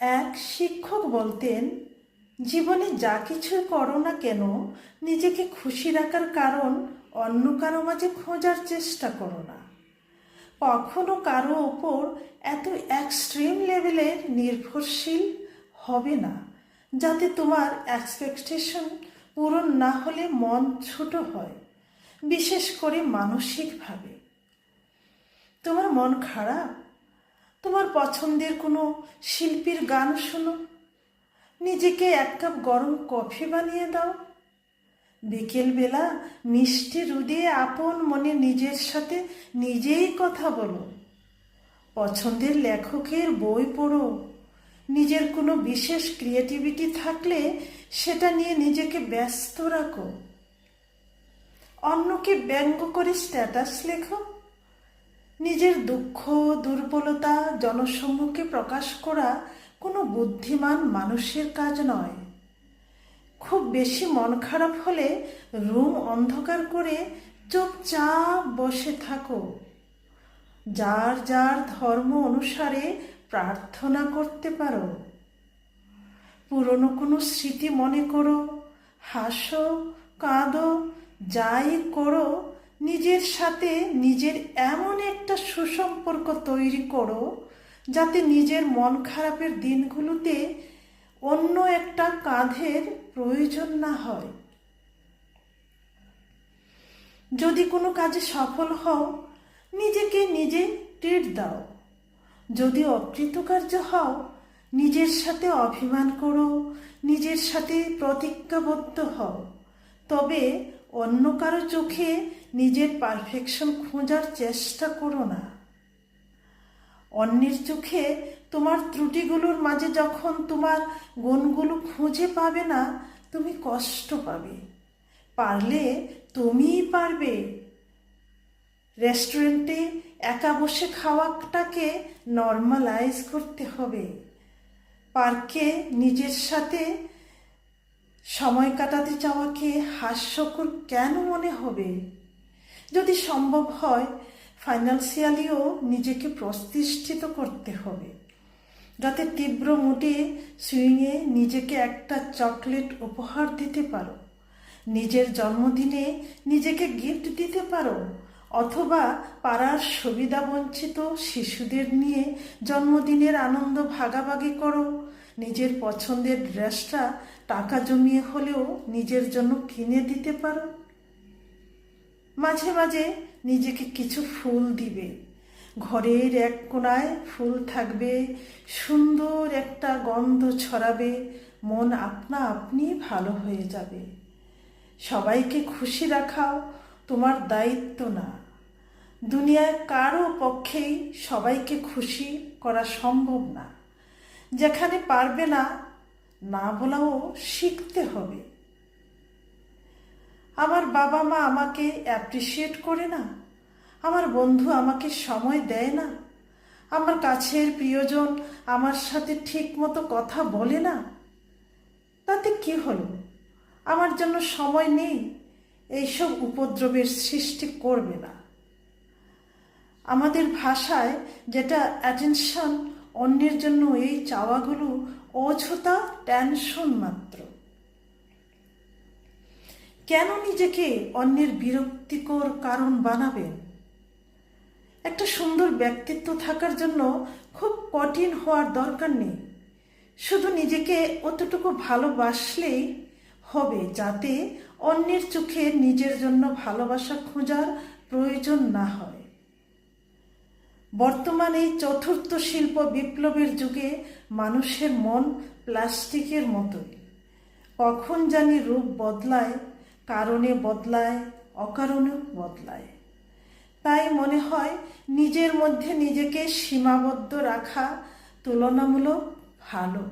এক শিক্ষক বলতেন, জীবনে যা কিছু করো না কেন, নিজেকে খুশি রাখার কারণ অন্য কারও মাঝে খোঁজার চেষ্টা করো না। কখনো কারও ওপর এত এক্সট্রিম লেভেলের নির্ভরশীল হবে না, যাতে তোমার এক্সপেকটেশন পূরণ না হলে মন ছোট হয়, বিশেষ করে মানসিকভাবে। তোমার মন খারাপ? তোমার পছন্দের কোনো শিল্পীর গান শোনো। নিজেকে এক কাপ গরম কফি বানিয়ে দাও। বিকেলবেলা মিষ্টি রুদে আপন মনে নিজের সাথে নিজেই কথা বলো। পছন্দের লেখকের বই পড়ো। নিজের কোনো বিশেষ ক্রিয়েটিভিটি থাকলে সেটা নিয়ে নিজেকে ব্যস্ত রাখো। অন্যকে ব্যঙ্গ করে স্ট্যাটাস লেখো। নিজের দুঃখ, দুর্বলতা, জনসম্মুখে প্রকাশ করা কোনো বুদ্ধিমান মানুষের কাজ নয়। খুব বেশি মন খারাপ হলে রুম অন্ধকার করে চুপচাপ বসে থাকো। যার যার ধর্ম অনুসারে প্রার্থনা করতে পারো। পুরনো কোনো স্মৃতি মনে করো, হাসো, কাঁদো, যাই করো, নিজের সাথে নিজের এমন একটা সুসম্পর্ক তৈরি করো যাতে নিজের মন খারাপের দিনগুলোতে অন্য একটা কাঁধের প্রয়োজন না হয়। যদি কোনো কাজে সফল হও, নিজেকে নিজে ট্রিট দাও। যদি অকৃতকার্য হও, নিজের সাথে অভিমান করো, নিজের সাথে প্রতিজ্ঞাবদ্ধ হও। তবে অন্য কারও চোখে নিজের পারফেকশন খোঁজার চেষ্টা করো না। অন্যের চোখে তোমার ত্রুটিগুলোর মাঝে যখন তোমার গুণগুলো খুঁজে পাবে না, তুমি কষ্ট পাবে। পারলে তুমিই পারবে। রেস্টুরেন্টে একা বসে খাওয়াটাকে নর্মালাইজ করতে হবে। পার্কে নিজের সাথে সময় কাটাতে চাওয়াকে হাস্যকর কেন মনে হবে? যদি সম্ভব হয় ফাইন্যান্সিয়ালিও নিজেকে প্রতিষ্ঠিত করতে হবে। যাতে তীব্র মুডে সুইংয়ে নিজেকে একটা চকলেট উপহার দিতে পারো। নিজের জন্মদিনে নিজেকে গিফট দিতে পারো। অথবা পাড়ার সুবিধাবঞ্চিত শিশুদের নিয়ে জন্মদিনের আনন্দ ভাগাভাগি করো। নিজের পছন্দের ড্রেসটা টাকা জমিয়ে হলেও নিজের জন্য কিনে দিতে পারো। মাঝে মাঝে নিজেকে কিছু ফুল দিবে। ঘরের এক কোনায় ফুল থাকবে, সুন্দর একটা গন্ধ ছড়াবে, মন আপনা আপনি ভালো হয়ে যাবে। সবাইকে খুশি রাখাও তোমার দায়িত্ব না। দুনিয়ায় কারও পক্ষেই সবাইকে খুশি করা সম্ভব না। যেখানে পারবে না না বলাও শিখতে হবে। আমার বাবা মা আমাকে অ্যাপ্রিসিয়েট করে না। আমার বন্ধু আমাকে সময় দেয় না। আমার কাছের প্রিয়জন আমার সাথে ঠিক মতো কথা বলে না। তাতে কি হলো? আমার জন্য সময় নেই। এইসব উপদ্রবের সৃষ্টি করবে না। আমাদের ভাষায় যেটা অ্যাটেনশন অন্যের জন্য এই চাওয়াগুলো অযথা টেনশন মাত্র। কেন নিজেকে অন্যের বিরক্তিকর কারণ বানাবেন একটা সুন্দর ব্যক্তিত্ব থাকার জন্য খুব কঠিন হওয়ার দরকার নেই। শুধু নিজেকে অতটুকু ভালোবাসলেই হবে, যাতে অন্যের চোখে নিজের জন্য ভালোবাসা খোঁজার প্রয়োজন না হয়। বর্তমানে চতুর্থ শিল্প বিপ্লবের যুগে মানুষের মন প্লাস্টিকের মতোই। কখন জানি রূপ বদলায় কারণে বদলায় অকারণে বদলায়। তাই মনে হয় নিজের মধ্যে নিজেকে সীমাবদ্ধ রাখা তুলনামূলক ভালো।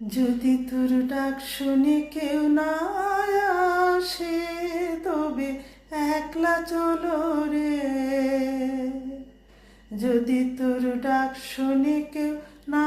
যদি তোর ডাক শুনে কেউ না আসে, তবে একলা চলো রে। যদি তোর ডাক শুনে কেউ না